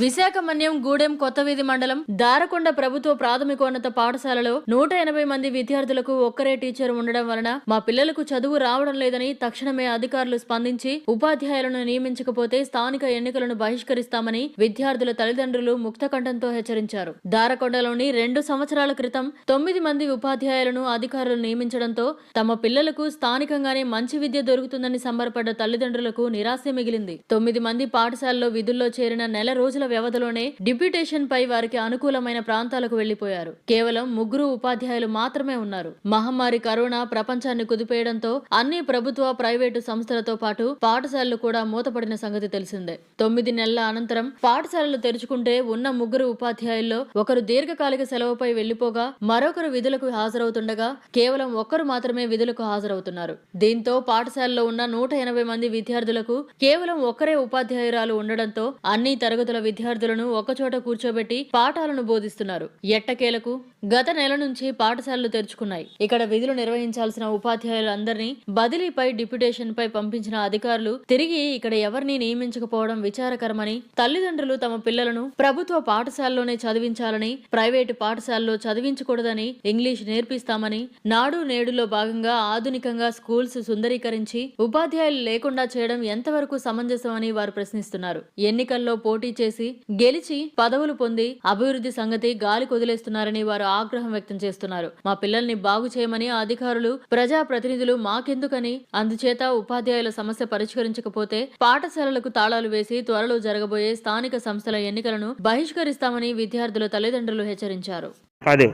విశాఖమన్యం గూడెం కొత్తవీధి మండలం దారకొండ ప్రభుత్వ ప్రాథమికోన్నత పాఠశాలలో నూట ఎనభై మంది విద్యార్థులకు ఒక్కరే టీచర్ ఉండడం వలన మా పిల్లలకు చదువు రావడం లేదని తక్షణమే అధికారులు స్పందించి ఉపాధ్యాయులను నియమించకపోతే స్థానిక ఎన్నికలను బహిష్కరిస్తామని విద్యార్థుల తల్లిదండ్రులు ముక్తకంఠంతో హెచ్చరించారు. దారకొండలోని రెండు సంవత్సరాల క్రితం తొమ్మిది మంది ఉపాధ్యాయులను అధికారులు నియమించడంతో తమ పిల్లలకు స్థానికంగానే మంచి విద్య దొరుకుతుందని సంబరపడ్డ తల్లిదండ్రులకు నిరాశ మిగిలింది. తొమ్మిది మంది పాఠశాలలో విధుల్లో చేరిన నెల రోజుల వ్యవధిలోనే డిప్యూటేషన్ పై వారికి అనుకూలమైన ప్రాంతాలకు వెళ్ళిపోయారు కేవలం ముగ్గురు ఉపాధ్యాయులు మాత్రమే ఉన్నారు. మహమ్మారి కరోనా ప్రపంచాన్ని కుదిపేయడంతో అన్ని ప్రభుత్వ ప్రైవేటు సంస్థలతో పాటు పాఠశాలలు కూడా మూతపడిన సంగతి తెలిసిందే. తొమ్మిది నెలల అనంతరం పాఠశాలలు తెరుచుకుంటే ఉన్న ముగ్గురు ఉపాధ్యాయుల్లో ఒకరు దీర్ఘకాలిక సెలవుపై వెళ్ళిపోగా మరొకరు విధులకు హాజరవుతుండగా కేవలం ఒక్కరు మాత్రమే విధులకు హాజరవుతున్నారు. దీంతో పాఠశాలలో ఉన్న నూట ఎనభై మంది విద్యార్థులకు కేవలం ఒక్కరే ఉపాధ్యాయురాలు ఉండడంతో అన్ని తరగతుల విద్యార్థులను ఒకచోట కూర్చోబెట్టి పాఠాలను బోధిస్తున్నారు. ఎట్టకేలకు? గత నెల నుంచి పాఠశాలలు తెరుచుకున్నాయి. ఇక్కడ విధులు నిర్వహించాల్సిన ఉపాధ్యాయులందరినీ బదిలీపై డిప్యుటేషన్ పై పంపించిన అధికారులు తిరిగి ఇక్కడ ఎవరిని నియమించకపోవడం విచారకరమని తల్లిదండ్రులు తమ పిల్లలను ప్రభుత్వ పాఠశాలలోనే చదివించాలని ప్రైవేటు పాఠశాలలో చదివించకూడదని ఇంగ్లీష్ నేర్పిస్తామని నాడు నేడులో భాగంగా ఆధునికంగా స్కూల్స్ సుందరీకరించి ఉపాధ్యాయులు లేకుండా చేయడం ఎంతవరకు సమంజసమని వారు ప్రశ్నిస్తున్నారు. ఎన్నికల్లో పోటీ చేసి గెలిచి పదవులు పొంది అభివృద్ధి సంగతి గాలి కొదిలేస్తున్నారని వారు ఆగ్రహం వ్యక్తం చేస్తున్నారు. మా పిల్లల్ని బాగు చేయమని అధికారులు ప్రజా ప్రతినిధులు మాకెందుకని అందుచేత ఉపాధ్యాయుల సమస్య పరిష్కరించకపోతే పాఠశాలలకు తాళాలు వేసి త్వరలో జరగబోయే స్థానిక సంస్థల ఎన్నికలను బహిష్కరిస్తామని విద్యార్థుల తల్లిదండ్రులు హెచ్చరించారు. అదే.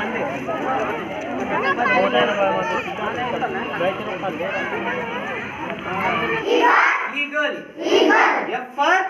మంది. E for eagle. Eagle.